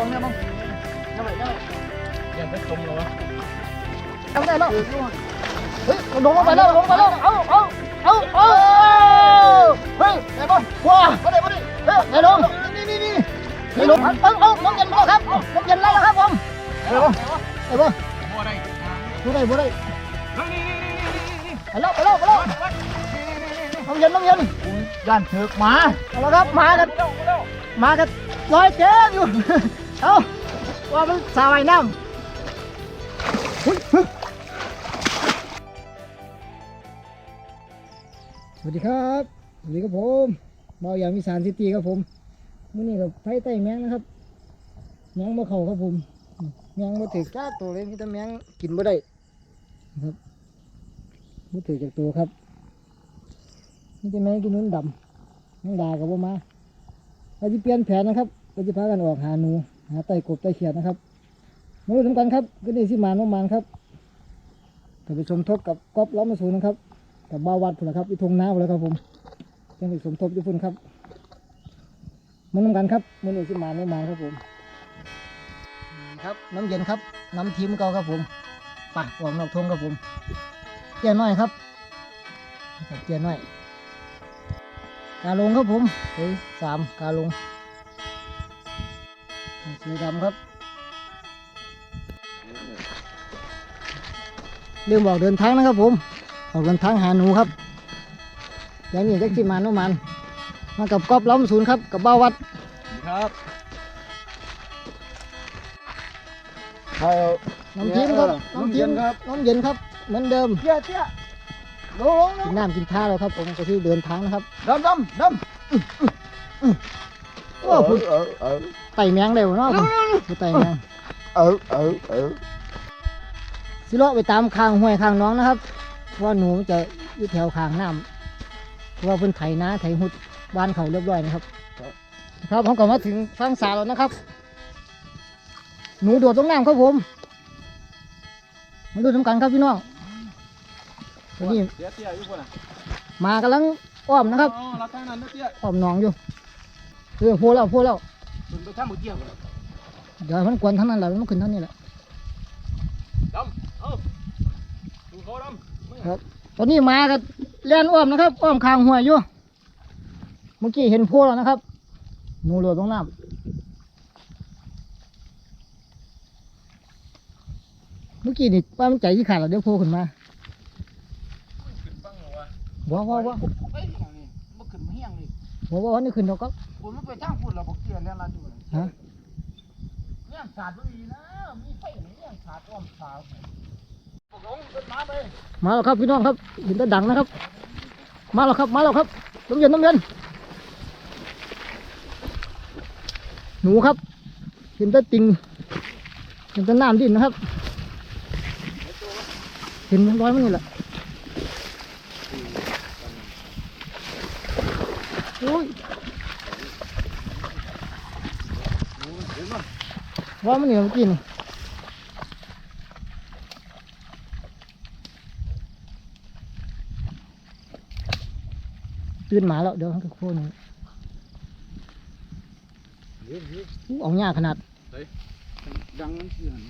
บังเนี่ยบังยังไงยังไงยังไม่ตรงเลยวะทำได้แล้วเฮ้ยลงลงไปแล้วลงไปแล้วเอาเอาเอาเอาเฮ้ยไอ้บอลว้ามาดิมาดิเฮ้ยไอ้ลงนี่นี่นี่นี่ลงเอาเอาเอาน้ำเย็นมาครับน้ำเย็นแล้วครับผมไอ้บอลไอ้บอลบัวได้บ่ได้บ่ได้เฮ้ยนี่นี่นี่นี่นี่ไปแล้วไปแล้วไปแล้วน้ำเย็นน้ำเย็นย่านเถือกหมาเอาละครับมากันมากันลอยเจ๊อยู่ เอาว่ามันสาวไอ้น้ำสวัสดีครับสวัสดีครับผมเบาอย่างมีสารซิตี้ครับผมมื่อนี้กับไฟไต่แมงนะครับ แมงมาเข่าครับผม แมงมาถือจ้าตัวเลยมีแต่แมงกินบ่ได้ครับมาถือจากตัวครับมีแต่แมงกินนุ่นดำน้องดากับว่มาเราจะเปลี่ยนแผนนะครับเราจะพากันออกหาหนู หาไต่กบไต่เขียดนะครับมาดูทำกันครับก็นี่สิมานน้องมานครับก็ไปสมทบกับก๊อฟล้อมมาสูนนะครับกับบ้าวัดพุ่นละครับที่ทงน้าพุ่นแล้วครับผมยังไปสมทบอยู่พุ่นครับมาน้ำกันครับมันนี่สิมานน้องมานครับผมครับน้ำเย็นครับน้ำทีมเก่าครับผมป่ะออกนอกทงครับผมเจียน้อยครับเจียน้อยกาลงครับผมเฮ้ยสามกาลง สีดำครับเรื่องบอกเดินทางนะครับผมออกเดินทางหาหนูครับอย่างนี้จักสิมานโนมันมากับกอบล้อมศูนย์ครับกับบ้าวัดครับน้ำจิ้มครับน้ำจิ้มครับน้ำเย็นครับ เหมือนเดิมเจี๊ยเจี๊ยลงลงกินน้ำกินท่าแล้วครับผมก็ที่เดินทางนะครับดำดำดำโอ้คุณเออเออไต่แมงเร็วเนาะคุณไต่แมงเออเออเออสิเลาะไปตามคางห้วยคางน้องนะครับเพราะว่าหนูจะอยู่แถวคางน้ำเพราะว่าเพิ่นไถนาไถหุดบ้านเขาเรียบร้อยนะครับ ครับผมก็มาถึงฟังสาแล้วนะครับ หนูโดดลงน้ำครับผมมาดูทำกันครับพี่น้องวันนี้เจี๊ยเจี๊ยอยู่คนน่ะมากำลังอ้อมนะครับอ๋อเราทางนั้นนะเจี๊ยอ้อมหนองอยู่ เออโพแล้วโพแล้วถึงไปทางหมูเจี๊ยบเดี๋ยวมันกวนทั้งนั้นแหละมันขึ้นทั้งนี้แหละดำเอาดูเขาดำตอนนี้มากันเล่นอ้อมนะครับอ้อมคางห้วยอยู่เมื่อกี้เห็นโพแล้วนะครับหนูโดดลงน้ำเมื่อกี้นี่ป้ามันใจที่ขาดแล้วเดี๋ยวโผล่ขึ้นมาขึ้นฟังเหรอวะว้าวว้าว งเลยว้าวว้าวนี่ขึ้นดอกก็ผมมันไปทางฝุ่นเราบอกเจี๊ยแล้วล่ะดูเลยฮะเนี่ยสาดบุรีนะ มีไฟไหนเนี่ยสาดอ้อมสาวบอกลงขึ้นมาไป มาแล้วครับพี่น้องครับเห็นแต่ดังนะครับ มาแล้วครับ มาแล้วครับน้ำเย็นน้ำเย็นหนูครับ เห็นแต่ติงเห็นแต่น้ำดินนะครับ เห็นมันร้อยมันนี่แหละ โอ้ยร้อยมันนี่เมื่อกี้นี่ตื่นหมาแล้วเดี๋ยวเขาจะโค่นงอู้เอาหญ้าขนาดดังมันเสื่อม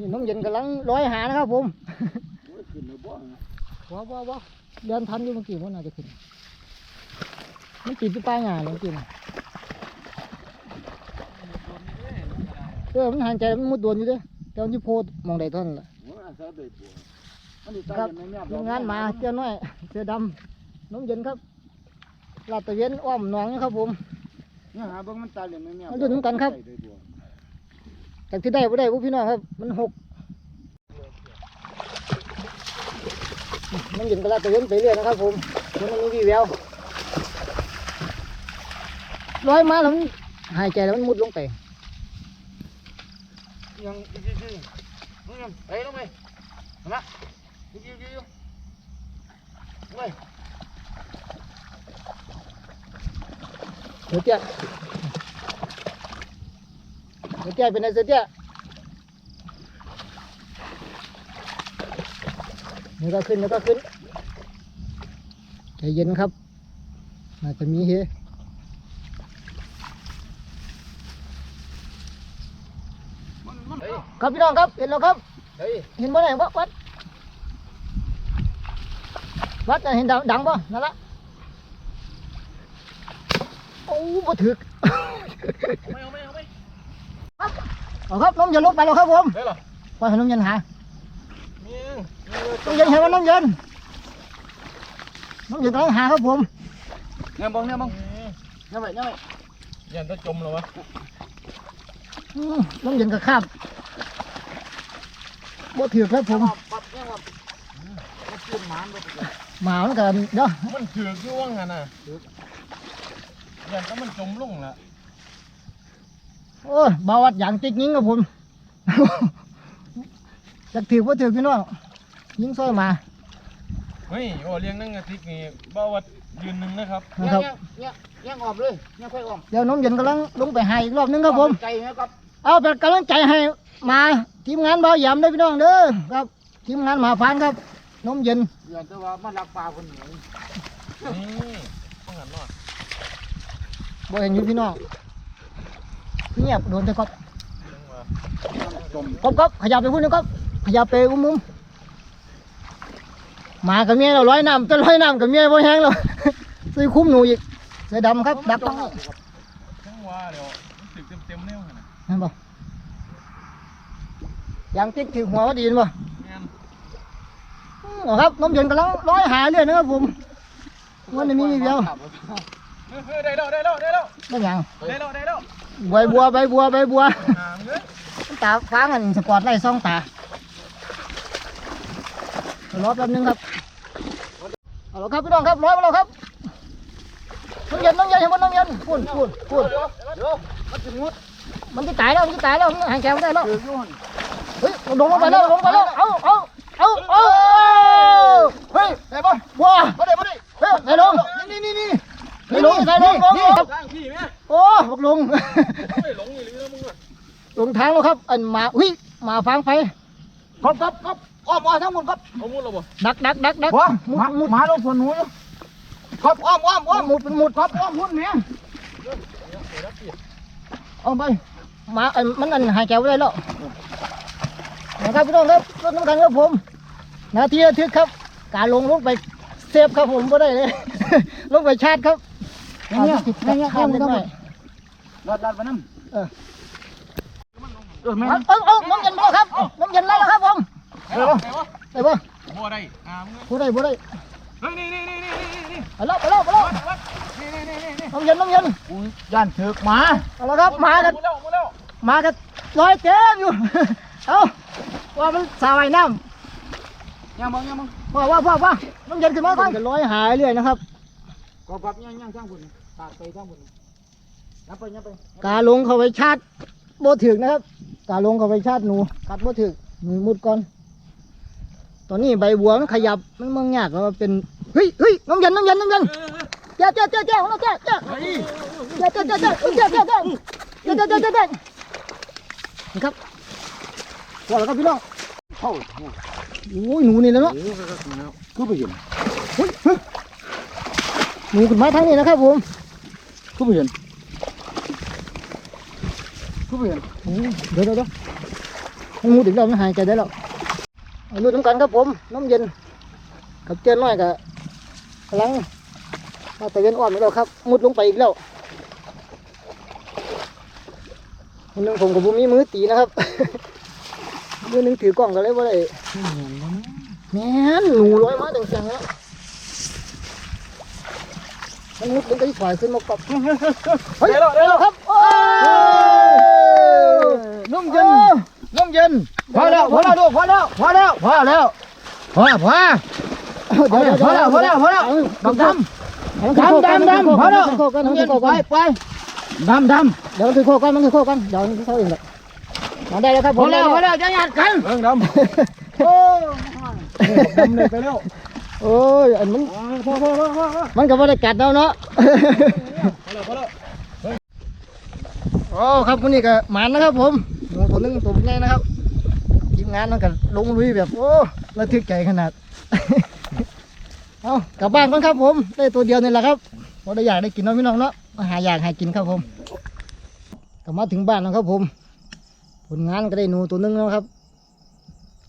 นี่น้ำเย็นกำลังร้อยหานะครับผมขึ้นเลยบ่ว้าวว้าวว้าวเดินทันอยู่เมื่อกี้ว่าน่าจะขึ้นมันติดที่ป้ายงานเลยเมื่อกี้นะเออมันหันใจมันมุดโดนอยู่เด้แต่มันที่โพดมองได้เท่านั้นแหละหัวอาสาได้บัวมันนี่ตายครับยังไม่แม่ทีมงานมาเจ้าน้อยเสื้อดำน้ำเย็นครับลาดตระเวนอ้อมหนองนะครับผมเนี่ยหาเบิ่งมันตายยังไม่แม่มาดูน้ำกันครับได้บัว จากที่ได้บ่ได้พวกพี่น้องครับ มันหกน้ำเย็นก็ลาดตระเวนไปเรื่อยนะครับ ผมมันไม่มีวี่แววร้อยมาแล้วมันหายใจแล้วมันมุดลงไปยังอีกอีกอีกมึงยังไปลงไปเห็นไหมอีกอีกอีกอีกเว้ยเสือเตี้ย เสือเตี้ยเป็นไงเสือเตี้ยเดี๋ยวก็ขึ้นเดี๋ยวก็ขึ้นใจเย็นครับน่าจะมีเฮเฮ้ยครับพี่น้องครับเห็นแล้วครับเฮ้ยเห็นบ่ไหนวัดวัดวัดจะเห็นดังดังบ่นั่นละโอ้บ่ถึกเอาไม่เอาไม่เอาไม่ เอาครับน้ำเย็นลงไปแล้วครับผมได้หรอปล่อยให้น้ำเย็นหานี่น้ำเย็นเห็นว่าน้ำเย็นน้ำเย็นกำลังหาครับผมเนี่ยบังเนี่ยบังเนี่ยไปเนี่ยไปยันจะจมเหรอวะอืมน้ำเย็นกับข้ามบ่ถือครับผมปัดเนี่ยครับมันขึ้นมันไปหมาเหมือนกันเนาะมันถือกอยู่ว่างั้นน่ะยันก็มันจมลงละ โอ้ยบาวัดอย่างติ๊กยิงครับผมอยากถือว่าถือพี่น้องยิงซอยหมาเฮ้ยโอ้เลี้ยงนั่งกระติกนี่บ้าวัดยืนหนึ่งนะครับนะครับเนี่ยเนี่ยออมเลยเนี่ยค่อยออมเดี๋ยวน้ำเย็นกำลังลงไปหาอีกรอบนึงครับผมใจไหมครับเอาเป็นกำลังใจให้มาทีมงานเบาหยำเด้อพี่น้องเด้อครับ ทีมงานหมาพานครับน้ำเย็นยันแต่ว่ามันรักปลาคนหนึ่งนี่ต้องหันหน่อยบ่เห็นอยู่พี่น้องเงียบโดนแต่ครับจมครับครับขยับไปพูดนะครับขยับไปอุ้มมุมหมากับเมียเราร้อยน้ำจะร้อยน้ำกับเมียบ่แห้งหรอกซื้อคุ้มหนูอีกเสือดำครับดักตั้งนี่ทั้งว่าเดี๋ยวติดเต็มเต็มๆเนี่ยนะนั่นบ่ยางติ๊กถือหัวว่าดีนบ่แม่นอืมเอาครับน้ำเย็นกำลังร้อยหาเรื่อยนะครับผมวันนี้มีเดียวเออได้แล้วได้แล้วได้แล้วได้ยังได้แล้วได้แล้ว ใบบัวใบบัวใบบัวหามเลยตาฟ้างันสปอร์ตไล่ซ่องตารอแป๊บนึงครับเอาละครับพี่น้องครับร้อยมาแล้วครับน้ำเย็นน้ำเย็นเห็นไหมน้ำเย็นพูดพูดพูดเดี๋ยวเดี๋ยวมันถึงมุดมันจะตายแล้วมันจะตายแล้วมันหายใจไม่ได้แล้วถือยุ่นเฮ้ยลงลงไปแล้วลงไปแล้วเอาเอาเอาเอาเฮ้ยได้ปะว้ามาได้มาได้เฮ้ยใส่ลงนี่นี่นี่ใส่ลงใส่ลงลงลงสร้างที่ไหม โอ้บักลงไม่หลงอีหรือแล้วมึงอะลงทางแล้วครับ อันหมาอุ้ยหมาฟางไฟครับครับครับอ้อมอ้อมทั้งหมดครับเอามุดเราบ่ดักดักดักดักว้ามุดมามุดมาลงฝนหนูอยู่ครับอ้อมอ้อมอ้อมมุดเป็นมุดครับอ้อมพุ่นเมียเอาไปหมาอันมันอันหายใจไม่ได้แล้วนะครับพี่น้องครับรถน้ำกันครับผมนาทีระทึกครับ การลงลงไปเซฟครับผมก็ได้เลย ลงไปชาร์จครับเนี่ยติดเนี่ยกับเนี่ยข้ามนิด หน่อยรัดรัดไปน้ำเออเออแม่เอาเอาเอาน้ำเย็นมาแล้วครับน้ำเย็นมาแล้วครับผมเดี๋ยวเดี๋ยวได้ปะบัวได้อ่ามึงผู้ได้ผู้ได้เฮ้ยนี่นี่นี่นี่นี่นี่ไปแล้วไปแล้วไปแล้วนี่นี่นี่นี่นี่น้ำเย็นน้ำเย็นย่านเถือกหมาเอาละครับมากันมุดแล้วมุดแล้วมากันลอยเต็มอยู่เอาว่ามันสาวายน้ยังมึงยังมึงำว่าว่าว่าว่าน้ำเย็นขึ้นมาก่อนลอยหายเรื่อยนะครับกอบกับยังยังช่างบุญตากไปช่างบุญยับไปยับไป กาลงเข้าไปชาร์จโบถึกนะครับกาลงเข้าไปชาร์จหนูกัดโบถึกหนูมุดก่อน ตอนนี้ใบบัวมันขยับมันมองยากแล้วมันเป็นเฮ้ยเฮ้ยน้ำเย็นน้ำเย็นน้ำเย็นเจ้าเจ้าเจ้าเจ้าของเราเจ้าเจ้าเฮ้ยเจ้าเจ้าเจ้าเจ้าเจ้าเจ้าเจ้าเจ้าเจ้าเจ้าเจ้าเจ้านี่ครับว่าแล้วครับพี่น้องเข้าโอ้ยหนูนี่แล้วเนาะคือไปเห็นเฮ้ยเฮ้ยหนูขึ้นมาทางนี้นะครับผมคือไปเห็นคือไป เห็นเดี๋ยวเดี๋ยวเดี๋ยวมันมุดอีกแล้วมันหายใจได้แล้วเอาลุ้นน้ำกันครับผม น้ำเย็นกับเจ้าน้อยกับพลังมาแต่เวียนอ่อนอีกแล้วครับ มุดลงไปอีกแล้วคนหนึงผมกับบุมีมือตีนะครับ มือหนึงถือกล้องกันเลยว่าได้แม่นหนูลอยมาจังจังๆแล้วมันมุดลงไปถอยขึ้นมากับเฮ้ยได้แล้วได้แล้วครับโอ้ย น้ำเย็นน้ำเย็น พอแล้วพอแล้วลูกพอแล้วพอแล้วพอแล้วพอพอเดี๋ยวเดี๋ยวพอแล้วพอแล้วพอแล้วดำดำดำดำดำพอแล้วโคกันน้ำน้ำเย็เย็นนโคไปกันไปดำดำเดี๋ยวมันคือโคกันมันคือโคกันเดี๋ยวมันคือเขาเองแหละมาได้แล้วครับพผอมแล้วพอแล้วจะหยาดกันเรื่องดำโอ้ดำเลยไปแล้วโอ้ยอันมันพอพอพอพอพอมันก็ไม่ได้กัดเราเนาะแล้วพอแล้วโอ้ครับวันนี้ก็หมันนะครับผมหนูตัวหนึงตัวใหญ่นะครับทีม งานนั่นก็ลงลุยแบบโอ้ระทึกใจขนาด เอากลับบ้านก่อนครับผม ได้ตัวเดียวนี่แหละครับพอได้อยากได้กินเน้องพี่น้องเนาะมาหาอยากห้กินครับผมกลับมาถึงบ้านแล้วครับผม ผลงานก็ได้หนูตัวหนึงแล้วครับ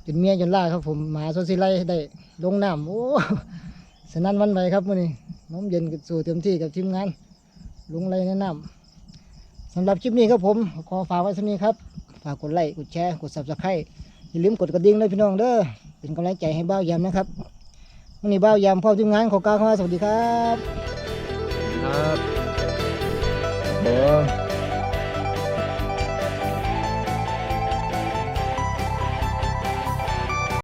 จนเมียจนล่าครับผมหมาโซซิไลได้ลงน้ำโอ้สนั่นวันไหวครับมื้อนี้น้ำเย็นสู่เต็มที่กับทีมงานลงไรแนะนำสำหรับคลิปนี้ครับผม ขอฝากไว้สักนี้ครับ ฝากกดไลค์ กดแชร์ กด subscribe อย่าลืมกดกระดิ่งเลยพี่น้องเด้อเป็นกำลังใจให้บ้าวยำนะครับวันนี้บ้าวยำพร้อมทีมงานขอกล่าวคำว่าสวัสดีครับ ครับผม